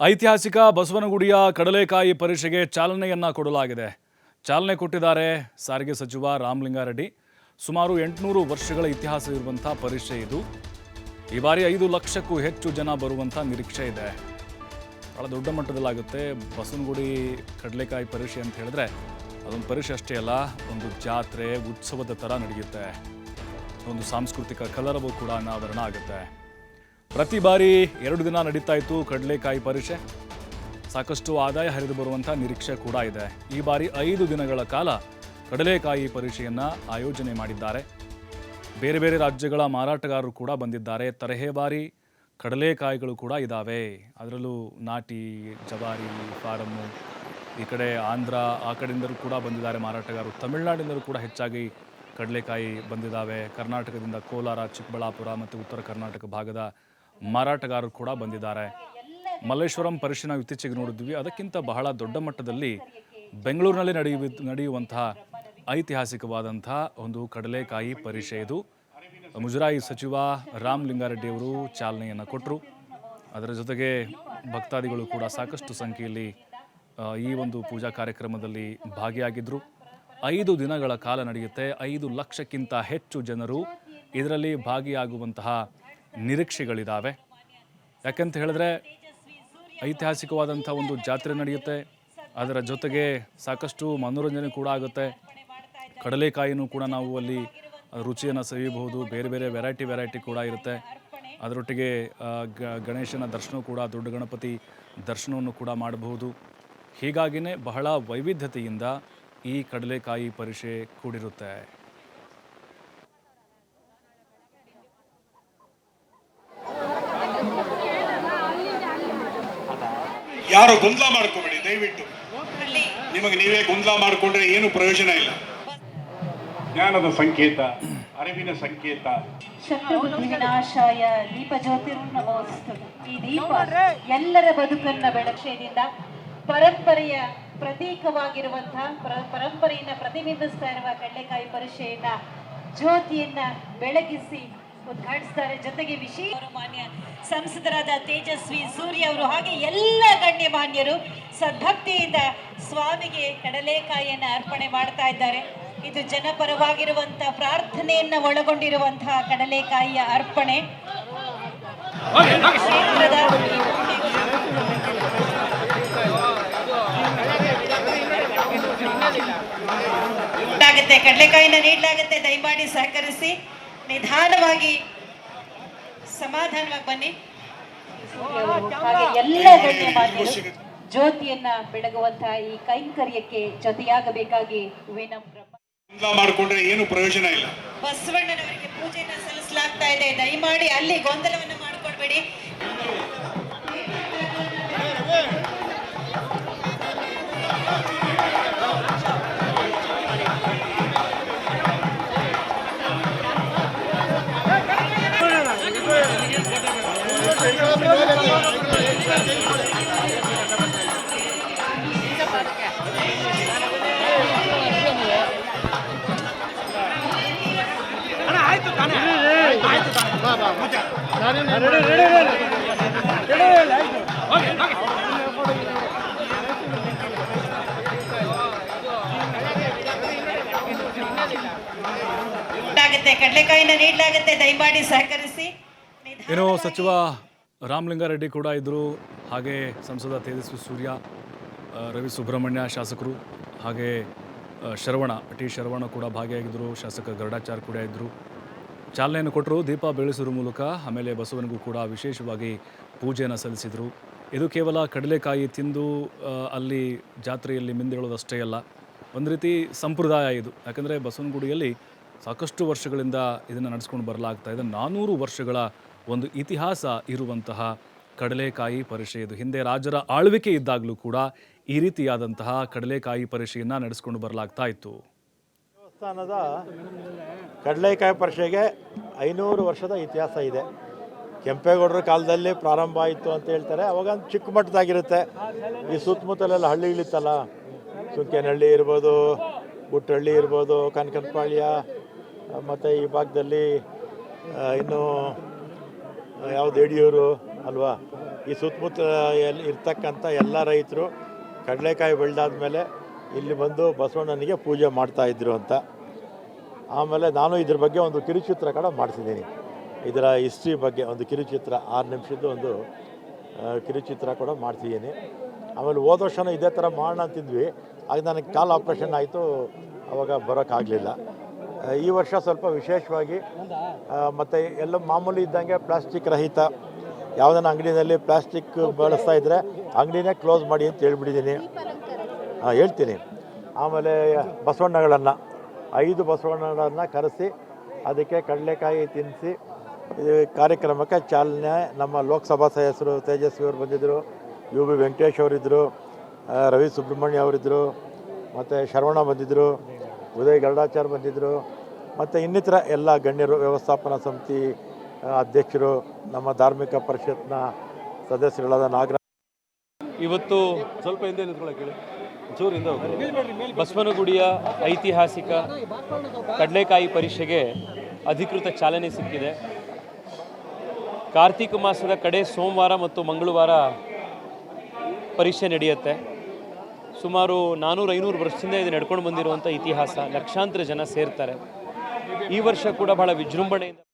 ಐತಿಹಾಸಿಕ ಬಸವನಗುಡಿಯ ಕಡಲೆಕಾಯಿ ಪರೀಕ್ಷೆಗೆ ಚಾಲನೆಯನ್ನು ಕೊಡಲಾಗಿದೆ. ಚಾಲನೆ ಕೊಟ್ಟಿದ್ದಾರೆ ಸಾರಿಗೆ ಸಚಿವ ರಾಮಲಿಂಗಾರೆಡ್ಡಿ. ಸುಮಾರು ಎಂಟುನೂರು ವರ್ಷಗಳ ಇತಿಹಾಸ ಇರುವಂಥ ಪರೀಕ್ಷೆ ಇದು. ಈ ಬಾರಿ ಐದು ಲಕ್ಷಕ್ಕೂ ಹೆಚ್ಚು ಜನ ಬರುವಂಥ ನಿರೀಕ್ಷೆ ಇದೆ. ಭಾಳ ದೊಡ್ಡ ಮಟ್ಟದಲ್ಲಾಗುತ್ತೆ ಬಸವನಗುಡಿ ಕಡಲೆಕಾಯಿ ಪರೀಕ್ಷೆ ಅಂತ ಹೇಳಿದ್ರೆ. ಅದೊಂದು ಪರೀಕ್ಷೆ ಅಷ್ಟೇ ಅಲ್ಲ, ಒಂದು ಜಾತ್ರೆ, ಉತ್ಸವದ ಥರ ನಡೆಯುತ್ತೆ. ಒಂದು ಸಾಂಸ್ಕೃತಿಕ ಕಲರವೂ ಕೂಡ ಅನಾವರಣ ಆಗುತ್ತೆ. ಪ್ರತಿ ಬಾರಿ ಎರಡು ದಿನ ನಡೀತಾ ಇತ್ತು ಕಡಲೆಕಾಯಿ ಪರೀಕ್ಷೆ. ಸಾಕಷ್ಟು ಆದಾಯ ಹರಿದು ಬರುವಂಥ ನಿರೀಕ್ಷೆ ಕೂಡ ಇದೆ. ಈ ಬಾರಿ ಐದು ದಿನಗಳ ಕಾಲ ಕಡಲೆಕಾಯಿ ಪರೀಕ್ಷೆಯನ್ನ ಆಯೋಜನೆ ಮಾಡಿದ್ದಾರೆ. ಬೇರೆ ಬೇರೆ ರಾಜ್ಯಗಳ ಮಾರಾಟಗಾರರು ಕೂಡ ಬಂದಿದ್ದಾರೆ. ತರಹೇವಾರಿ ಕಡಲೆಕಾಯಿಗಳು ಕೂಡ ಇದ್ದಾವೆ ಅದರಲ್ಲೂ ನಾಟಿ, ಜವಾರಿ ಫಾರಮ್ಮು ಈ ಕಡೆ ಆಂಧ್ರ, ಆ ಕಡೆಯಿಂದಲೂ ಕೂಡ ಬಂದಿದ್ದಾರೆ ಮಾರಾಟಗಾರರು. ತಮಿಳುನಾಡಿಂದಲೂ ಕೂಡ ಹೆಚ್ಚಾಗಿ ಕಡಲೆಕಾಯಿ ಬಂದಿದ್ದಾವೆ ಕರ್ನಾಟಕದಿಂದ ಕೋಲಾರ, ಚಿಕ್ಕಬಳ್ಳಾಪುರ ಮತ್ತು ಉತ್ತರ ಕರ್ನಾಟಕ ಭಾಗದ ಮಾರಾಟಗಾರರು ಕೂಡ ಬಂದಿದ್ದಾರೆ. ಮಲ್ಲೇಶ್ವರಂ ಪರಿಶೀಲನೆ ಇತ್ತೀಚೆಗೆ ನೋಡಿದ್ವಿ. ಅದಕ್ಕಿಂತ ಬಹಳ ದೊಡ್ಡ ಮಟ್ಟದಲ್ಲಿ ಬೆಂಗಳೂರಿನಲ್ಲಿ ನಡೆಯುವ, ನಡೆಯುವಂತಹ ಐತಿಹಾಸಿಕವಾದಂತಹ ಒಂದು ಕಡಲೆಕಾಯಿ ಪರಿಷೆ ಇದು. ಮುಜರಾಯಿ ಸಚಿವ ರಾಮ್ ಲಿಂಗಾರೆಡ್ಡಿ ಅವರು ಚಾಲನೆಯನ್ನು ಕೊಟ್ಟರು ಅದರ ಜೊತೆಗೆ ಭಕ್ತಾದಿಗಳು ಕೂಡ ಸಾಕಷ್ಟು ಸಂಖ್ಯೆಯಲ್ಲಿ ಈ ಒಂದು ಪೂಜಾ ಕಾರ್ಯಕ್ರಮದಲ್ಲಿ ಭಾಗಿಯಾಗಿದ್ದರು ಐದು ದಿನಗಳ ಕಾಲ ನಡೆಯುತ್ತೆ. ಐದು ಲಕ್ಷಕ್ಕಿಂತ ಹೆಚ್ಚು ಜನರು ಇದರಲ್ಲಿ ಭಾಗಿಯಾಗುವಂತಹ ನಿರೀಕ್ಷೆಗಳಿದ್ದಾವೆ ಯಾಕಂತ ಹೇಳಿದ್ರೆ ಐತಿಹಾಸಿಕವಾದಂಥ ಒಂದು ಜಾತ್ರೆ ನಡೆಯುತ್ತೆ. ಅದರ ಜೊತೆಗೆ ಸಾಕಷ್ಟು ಮನೋರಂಜನೆ ಕೂಡ ಆಗುತ್ತೆ. ಕಡಲೆಕಾಯಿನೂ ಕೂಡ ನಾವು ಅಲ್ಲಿ ರುಚಿಯನ್ನು ಸವಿಯಬಹುದು. ಬೇರೆ ಬೇರೆ ವೆರೈಟಿ ವೆರೈಟಿ ಕೂಡ ಇರುತ್ತೆ. ಅದರೊಟ್ಟಿಗೆ ಗಣೇಶನ ದರ್ಶನ ಕೂಡ, ದೊಡ್ಡ ಗಣಪತಿ ದರ್ಶನವನ್ನು ಕೂಡ ಮಾಡಬಹುದು. ಹೀಗಾಗಿಯೇ ಬಹಳ ವೈವಿಧ್ಯತೆಯಿಂದ ಈ ಕಡಲೆಕಾಯಿ ಪರಿಷೆ ಕೂಡಿರುತ್ತೆ. ಯಾರು ಗೊಂದಲ ಮಾಡ್ಕೋಬೇಡಿ ದಯವಿಟ್ಟು. ನಿಮಗೆ ನೀವೇ ಗೊಂದಲ ಮಾಡಿಕೊಂಡ್ರೆ ಏನು ಪ್ರಯೋಜನ ಇಲ್ಲ. ಜ್ಞಾನದ ಸಂಕೇತ ಅರಿವಿನ ಸಂಕೇತ. ಶತ್ರುಬುದ್ಧಿ ವಿನಾಶಾಯ ದೀಪ ಜ್ಯೋತಿರ್ನಮೋಸ್ತು ಈ ದೀಪ ಎಲ್ಲರ ಬದುಕನ್ನ ಬೆಳಕ್ಷೆಯಿಂದ ಪರಂಪರೆಯ ಪ್ರತೀಕವಾಗಿರುವಂತಹ ಪರಂಪರೆಯನ್ನ ಪ್ರತಿಬಿಂಬಿಸ್ತಾ ಇರುವ ಕಡಲೆಕಾಯಿ ಪರಿಷೆಯನ್ನ ಜ್ಯೋತಿಯನ್ನ ಬೆಳಗಿಸಿ ಉದ್ಘಾಟಿಸ್ತಾರೆ. ಜೊತೆಗೆ ವಿಶೇಷ ಮಾನ್ಯ ಸಂಸದರಾದ ತೇಜಸ್ವಿ ಸೂರ್ಯ ಅವರು ಹಾಗೆ ಎಲ್ಲ ಗಣ್ಯ ಮಾನ್ಯರು ಸದ್ಭಕ್ತಿಯಿಂದ ಸ್ವಾಮಿಗೆ ಕಡಲೆಕಾಯಿಯನ್ನ ಅರ್ಪಣೆ ಮಾಡ್ತಾ ಇದ್ದಾರೆ. ಇದು ಜನಪರವಾಗಿರುವಂತ ಪ್ರಾರ್ಥನೆಯನ್ನ ಒಳಗೊಂಡಿರುವಂತಹ ಕಡಲೆಕಾಯಿಯ ಅರ್ಪಣೆ. ಕಡಲೆಕಾಯಿನ ನೀಡಲಾಗುತ್ತೆ. ದಯಮಾಡಿ ಸಹಕರಿಸಿ. ನಿಧಾನವಾಗಿ ಸಮಾಧಾನವಾಗಿ ಬನ್ನಿ. ಹಾಗೆ ಎಲ್ಲ ಗಣ್ಯಮಾನ್ಯರು ಜ್ಯೋತಿಯನ್ನ ಬೆಳಗುವಂತಹ ಈ ಕೈಂಕರ್ಯಕ್ಕೆ ಜೊತೆಯಾಗಬೇಕಾಗಿ ಮಾಡಿಕೊಂಡ್ರೆ ಏನು ಪ್ರಯೋಜನ ಇಲ್ಲ. ಬಸವಣ್ಣನವರಿಗೆ ಪೂಜೆಯನ್ನ ಸಲ್ಲಿಸಲಾಗ್ತಾ ಇದೆ. ದಯಮಾಡಿ ಅಲ್ಲಿ ಗೊಂದಲವನ್ನ ಮಾಡ್ಕೊಳ್ಬೇಡಿ. ಕಡಲೆಕಾಯಿನ ನೀಡಲಾಗುತ್ತೆ. ದಯಮಾಡಿ ಸಹಕರಿಸಿ. ನಿಧಾನ- ಏನು ಸಚಿವ ರಾಮಲಿಂಗಾರೆಡ್ಡಿ ಕೂಡ ಇದ್ದರು ಹಾಗೆ ಸಂಸದ ತೇಜಸ್ವಿ ಸೂರ್ಯ ರವಿ ಸುಬ್ರಹ್ಮಣ್ಯ ಶಾಸಕರು, ಹಾಗೆ ಶರವಣ, ಟಿ ಶರವಣ ಕೂಡ ಭಾಗಿಯಾಗಿದ್ದರು ಶಾಸಕ ಗರುಡಾಚಾರ್ ಕೂಡ ಇದ್ದರು ಚಾಲನೆಯನ್ನು ಕೊಟ್ಟರು ದೀಪ ಬೆಳೆಸುವ ಮೂಲಕ, ಆಮೇಲೆ ಬಸವನಿಗೂ ಕೂಡ ವಿಶೇಷವಾಗಿ ಪೂಜೆಯನ್ನು ಸಲ್ಲಿಸಿದರು. ಇದು ಕೇವಲ ಕಡಲೆಕಾಯಿ ತಿಂದು ಅಲ್ಲಿ ಜಾತ್ರೆಯಲ್ಲಿ ಮಿಂದೇಳೋದಷ್ಟೇ ಅಲ್ಲ, ಒಂದು ರೀತಿ ಸಂಪ್ರದಾಯ ಇದು. ಯಾಕಂದರೆ ಬಸವನಗುಡಿಯಲ್ಲಿ ಸಾಕಷ್ಟು ವರ್ಷಗಳಿಂದ ಇದನ್ನು ನಡೆಸ್ಕೊಂಡು ಬರಲಾಗ್ತಾ ಇದೆ. ನಾನ್ನೂರು ವರ್ಷಗಳ ಒಂದು ಇತಿಹಾಸ ಇರುವಂತಹ ಕಡಲೆಕಾಯಿ ಪರಿಷೆ ಇದು ಹಿಂದೆ ರಾಜರ ಆಳ್ವಿಕೆ ಇದ್ದಾಗಲೂ ಕೂಡ ಈ ರೀತಿಯಾದಂತಹ ಕಡಲೆಕಾಯಿ ಪರಿಷೆಯನ್ನು ನಡೆಸ್ಕೊಂಡು ಬರಲಾಗ್ತಾ ಇತ್ತು. ದೇವಸ್ಥಾನದ ಕಡಲೆಕಾಯಿ ಪರಿಷೆಗೆ ಐನೂರು ವರ್ಷದ ಇತಿಹಾಸ ಇದೆ. ಕೆಂಪೇಗೌಡರ ಕಾಲದಲ್ಲಿ ಪ್ರಾರಂಭ ಆಯಿತು ಅಂತ ಹೇಳ್ತಾರೆ. ಅವಾಗ ಒಂದು ಚಿಕ್ಕ ಮಟ್ಟದಾಗಿರುತ್ತೆ. ಈ ಸುತ್ತಮುತ್ತಲೆಲ್ಲ ಹಳ್ಳಿಗಳಿತ್ತಲ್ಲ ಸುಂಕೇನಹಳ್ಳಿ ಇರ್ಬೋದು ಗುಟ್ಟಹಳ್ಳಿ ಇರ್ಬೋದು, ಕನಕನಪಾಳ್ಯ, ಮತ್ತು ಈ ಭಾಗದಲ್ಲಿ ಇನ್ನೂ ಇನ್ನು ಯಾವುದು ಯಡಿಯೂರು ಅಲ್ವಾ? ಈ ಸುತ್ತಮುತ್ತ ಎಲ್ಲಿ ಇರ್ತಕ್ಕಂಥ ಎಲ್ಲ ರೈತರು ಕಡಲೆಕಾಯಿ ಬೆಳೆದಾದ್ಮೇಲೆ ಇಲ್ಲಿ ಬಂದು ಬಸವಣ್ಣನಿಗೆ ಪೂಜೆ ಮಾಡ್ತಾ ಇದ್ರು ಅಂತ. ಆಮೇಲೆ ನಾನು ಇದ್ರ ಬಗ್ಗೆ ಒಂದು ಕಿರುಚಿತ್ರ ಕೂಡ ಮಾಡಿಸಿದ್ದೀನಿ. ಇದರ ಹಿಸ್ಟ್ರಿ ಬಗ್ಗೆ ಒಂದು ಕಿರುಚಿತ್ರ, ಆರು ನಿಮಿಷದ್ದು ಒಂದು ಕಿರುಚಿತ್ರ ಕೂಡ ಮಾಡ್ತಿದ್ದೀನಿ ಆಮೇಲೆ ಹೋದ ವರ್ಷನೂ ಇದೇ ಥರ ಮಾಡೋಣ ಅಂತಿದ್ವಿ. ಆಗ ನನಗೆ ಕಾಲು ಆಪ್ರೇಷನ್ ಆಯಿತು, ಅವಾಗ ಬರೋಕ್ಕಾಗಲಿಲ್ಲ. ಈ ವರ್ಷ ಸ್ವಲ್ಪ ವಿಶೇಷವಾಗಿ ಮತ್ತು ಎಲ್ಲ ಮಾಮೂಲಿ ಇದ್ದಂಗೆ ಪ್ಲಾಸ್ಟಿಕ್ ರಹಿತ. ಯಾವುದನ್ನ ಅಂಗಡಿನಲ್ಲಿ ಪ್ಲಾಸ್ಟಿಕ್ ಬಳಸ್ತಾ ಇದ್ದರೆ ಅಂಗಡಿನೇ ಕ್ಲೋಸ್ ಮಾಡಿ ಅಂತ ಹೇಳ್ಬಿಟ್ಟಿದ್ದೀನಿ. ಹೇಳ್ತೀನಿ. ಆಮೇಲೆ ಬಸವಣ್ಣಗಳನ್ನು, ಐದು ಬಸವಣ್ಣಗಳನ್ನು ಕರೆಸಿ, ಅದಕ್ಕೆ ಕಡಲೆಕಾಯಿ ತಿನ್ನಿಸಿ ಕಾರ್ಯಕ್ರಮಕ್ಕೆ ಚಾಲನೆ ನಮ್ಮ ಲೋಕಸಭಾ ಸದಸ್ಯರು ತೇಜಸ್ವಿ ಅವರು ಬಂದಿದ್ದರು ಯು ಬಿ ವೆಂಕಟೇಶ್ ಅವರಿದ್ದರು ರವಿ ಸುಬ್ರಹ್ಮಣ್ಯ ಅವರಿದ್ದರು ಮತ್ತು ಶರವಣ ಬಂದಿದ್ದರು ಉದಯ್ ಗರುಡಾಚಾರ್ ಬಂದಿದ್ದರು ಮತ್ತು ಇನ್ನಿತರ ಎಲ್ಲ ಗಣ್ಯರು, ವ್ಯವಸ್ಥಾಪನಾ ಸಮಿತಿ ಅಧ್ಯಕ್ಷರು, ನಮ್ಮ ಧಾರ್ಮಿಕ ಪರಿಷತ್ನ ಸದಸ್ಯರುಗಳಾದ ನಾಗರಾಜ್. ಇವತ್ತು ಸ್ವಲ್ಪ ಹಿಂದೆ ನಿಂತ್ಕೊಳ್ಳೋಕೆ ಚೂರಿಂದ ಬಸವನಗುಡಿಯ ಐತಿಹಾಸಿಕ ಕಡಲೆಕಾಯಿ ಪರೀಕ್ಷೆಗೆ ಅಧಿಕೃತ ಚಾಲನೆ ಸಿಕ್ಕಿದೆ. ಕಾರ್ತಿಕ ಮಾಸದ ಕಡೆ ಸೋಮವಾರ ಮತ್ತು ಮಂಗಳವಾರ ಪರೀಕ್ಷೆ ನಡೆಯುತ್ತೆ. ಸುಮಾರು ನಾನ್ನೂರು ಐನೂರು ವರ್ಷದಿಂದ ಇದು ನಡ್ಕೊಂಡು ಬಂದಿರುವಂಥ ಇತಿಹಾಸ. ಲಕ್ಷಾಂತರ ಜನ ಸೇರ್ತಾರೆ. ಈ ವರ್ಷ ಕೂಡ ಬಹಳ ವಿಜೃಂಭಣೆಯಿಂದ